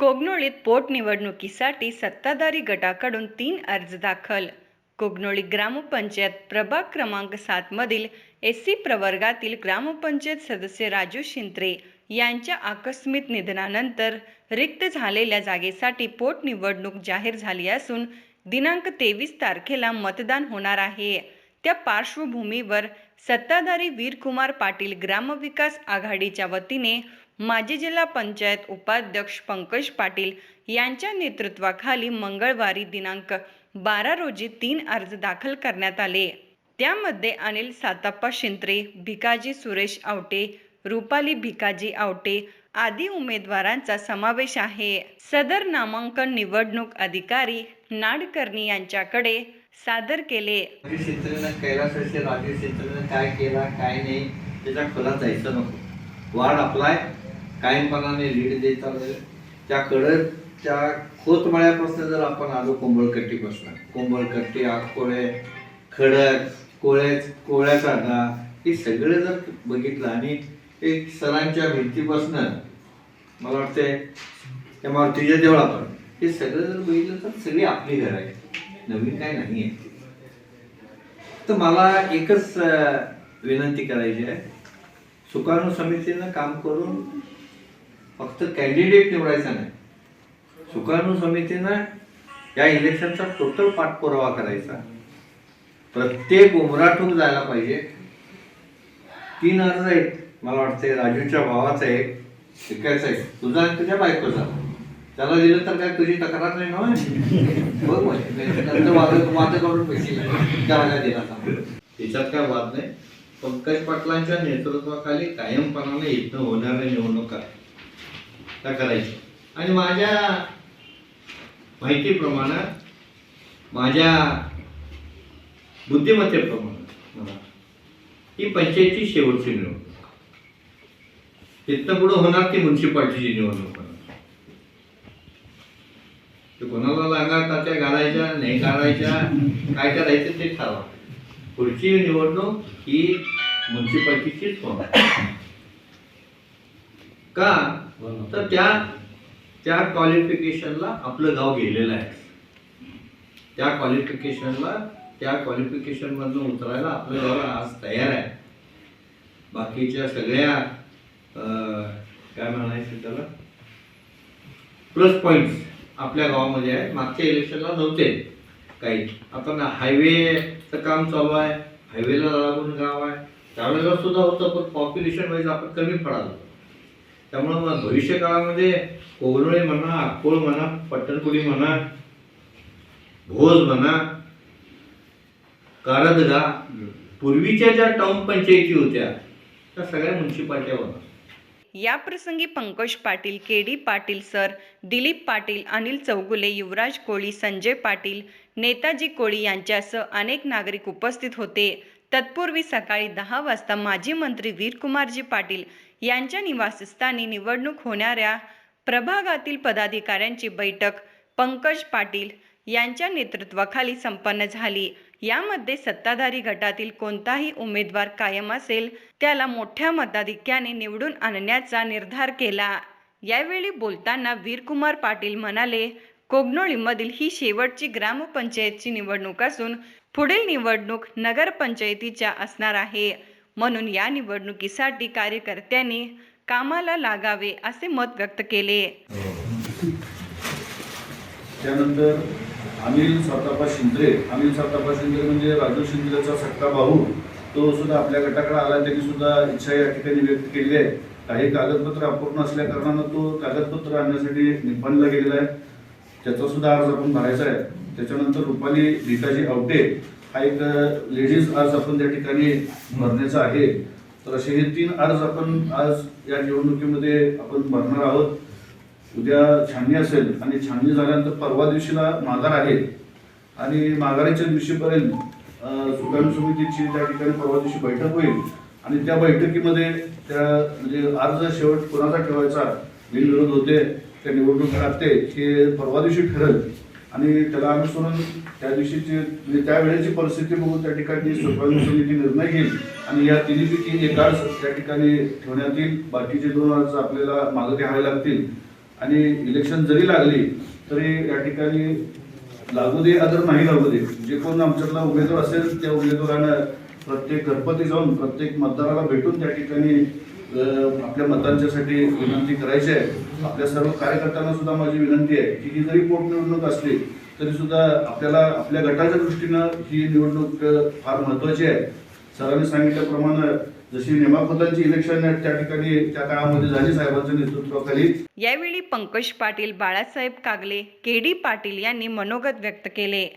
कोगनोळीत पोटनिवडणुकीसाठी सत्ताधारी गटाकडून तीन अर्ज दाखल. कोगनोळी ग्रामपंचायत प्रभाग क्रमांक सातमधील एस सी प्रवर्गातील ग्रामपंचायत सदस्य राजू शिंत्रे यांच्या आकस्मिक निधनानंतर रिक्त झालेल्या जागेसाठी पोटनिवडणूक जाहीर झाली असून दिनांक तेवीस तारखेला मतदान होणार आहे. त्या पार्श्वभूमीवर सत्ताधारी वीरकुमार पाटील ग्रामविकास आघाडीच्या वतीने माजी जिल्हा पंचायत उपाध्यक्ष पंकज पाटील यांच्या नेतृत्वाखाली मंगळवारी दिनांक बारा रोजी तीन अर्ज दाखल करण्यात आले. त्यामध्ये अनिल साताप्पा शिंत्रे भिकाजी सुरेश आवटे रुपाली भिकाजी आवटे आदी उमेदवारांचा समावेश आहे. सदर नामांकन निवडणूक अधिकारी नाडकर्णी यांच्याकडे सादर केले. काय केला काय नाही त्याच्या खोलात जायचं नको. वाढ आपलाय कायमपणाने लीड देत आलं त्या खोतमाळ्यापासून जर आपण आलो कोंबळकट्टीपासून कोंबळकट्टी आकोळे खडक कोळ्या कोळ्याचा डा हे सगळं जर बघितलं आणि एक सरांच्या भिंतीपासून मला वाटते त्या मारुतीच्या देवळापर्यंत हे सगळं जर बघितलं तर सगळी आपली घर आहे नवीन काय नाही आहे तर मला एकच विनंती करायची आहे. सुकाणू समितीनं काम करून फक्त कॅन्डिडेट निवडायचा नाही. सुकाणू समितीनं या इलेक्शनचा टोटल पाठपुरावा करायचा. प्रत्येक उमराटून जायला पाहिजे. तीन अर्ज आहेत. मला वाटते राजूच्या भावाचा एक शिकायचा आहे तुझा तुझ्या बायकोचा. त्याला दिलं तर काय तुझी तक्रार नाही ना बघ नंतर वाद वाद करून पैसे त्याला दिला त्याच्यात काय वाद नाही. पंकज पाटलांच्या नेतृत्वाखाली कायमपणाने इथनं होणाऱ्या निवडणुका त्या करायची. आणि माझ्या माहितीप्रमाणे माझ्या बुद्धिमत्तेप्रमाणे मला ही पंचायतची शेवटची निवडणूक. तिथनं पुढे होणार ती म्युन्सिपाल्टीची निवडणूक ते कोणाला लागा तात्या घालायच्या नाही घालायच्या काय करायचं ते ठरवा. पुढची निवडणूक ही म्युन्सिपाल्टीचीच होणार. का? तर त्या त्या क्वालिफिकेशनला आपलं गाव गेलेलं आहे. त्या क्वालिफिकेशनला त्या क्वालिफिकेशन मधून उतरायला आपलं गाव आज तयार आहे. बाकीच्या सगळ्या काय म्हणायचं त्याला? प्लस पॉइंट्स आपल्या गावामध्ये आहेत मागच्या इलेक्शनला नव्हते काही. आता हायवेचं काम चालू आहे. हायवेला लागून गाव आहे. त्यावेळेला सुद्धा होतं पण पॉप्युलेशन वाईज आपण कमी पडालो त्यामुळं भविष्य काळामध्ये कोगनोळी म्हणा अक्कोळ म्हणा पट्टणपुडी म्हणा भोज म्हणा कारदगा पूर्वीच्या ज्या टाउन पंचायती होत्या त्या सगळ्या म्युन्सिपाल्ट्या होत्या. या प्रसंगी Pankaj Patil K D Patil sir Dilip Patil Anil Chougule Yuvraj Koli Sanjay Patil Netaji Koli यांच्यासह अनेक नागरिक उपस्थित होते. तत्पूर्वी सकाळी दहा वाजता माजी मंत्री वीरकुमारजी पाटील यांच्या निवासस्थानी निवडणूक होणाऱ्या प्रभागातील पदाधिकाऱ्यांची बैठक. पंकज पाटील यांच्या नेतृत्वाखाली संपन्न झाली. यामध्ये सत्ताधारी गटातील कोणताही उमेदवार कायम असेल त्याला मोठ्या मताधिक्याने निवडून आणण्याचा निर्धार केला. यावेळी बोलताना वीरकुमार पाटील म्हणाले कोगनोळीमधील ही शेवटची ग्रामपंचायतची निवडणूक असून पुढील निवडणूक नगरपंचायतीच्या असणार आहे. म्हणून या निवडणुकीसाठी कार्यकर्त्यांनी कामाला लागावे असे मत व्यक्त केले. त्यानंतर अनिल सातापा शिंद्रे अनिल सातापा शिंद्रे म्हणजे राजू शिंद्रेचा सक्का भाऊ तो सुद्धा आपल्या गटाकडे आला त्यांनी सुद्धा इच्छा या ठिकाणी व्यक्त केली आहे. काही कागदपत्र अपूर्ण असल्या कारणानं तो कागदपत्र आणण्यासाठी निपाणीला गेलेला आहे. त्याचा सुद्धा अर्ज आपण भरायचा आहे. त्याच्यानंतर रुपाली भिकाजी आवटे हा एक लेडीज अर्ज आपण त्या ठिकाणी भरण्याचा आहे. तर असे हे तीन अर्ज आपण आज या निवडणुकीमध्ये आपण भरणार आहोत. उद्या छाननी असेल आणि छाननी झाल्यानंतर परवा दिवशीला माघार आहे. आणि माघारीच्या दिवशीपर्यंत अं, सुकाणू समितीची त्या ठिकाणी परवा दिवशी बैठक होईल. आणि त्या बैठकीमध्ये त्या म्हणजे अर्ज शेवट कोणाचा ठेवायचा बिनविरोध होते त्या निवडणूक लागते हे परवा दिवशी ठरेल. आणि त्याला अनुसरून त्या दिवशीची म्हणजे त्या वेळेची परिस्थिती बघून त्या ठिकाणी सुकाणू समिती निर्णय घेईल आणि या तिन्हीपैकी एक त्या ठिकाणी ठेवण्यात येईल. बाकीचे दोन अर्ज आपल्याला मागे घ्यावे लागतील. आणि इलेक्शन जरी लागली तरी या ठिकाणी लागू दे अदर नाही लागू दे. जे कोण आमच्यातला उमेदवार असेल त्या उमेदवारानं प्रत्येक घरपती जाऊन प्रत्येक मतदाराला भेटून त्या ठिकाणी आपल्या मतांच्यासाठी विनंती करायची आहे. आपल्या सर्व कार्यकर्त्यांना सुद्धा माझी विनंती आहे की ही जरी पोटनिवडणूक असली तरी सुद्धा आपल्याला आपल्या गटाच्या दृष्टीनं ही निवडणूक फार महत्वाची आहे. सरांनी सांगितल्याप्रमाणे जशी नेमाखोतांची इलेक्शन त्या ठिकाणी त्या काळामध्ये झाली साहेबांच्या नेतृत्वाखाली. यावेळी पंकज पाटील बाळासाहेब कागले के डी पाटील यांनी मनोगत व्यक्त केले.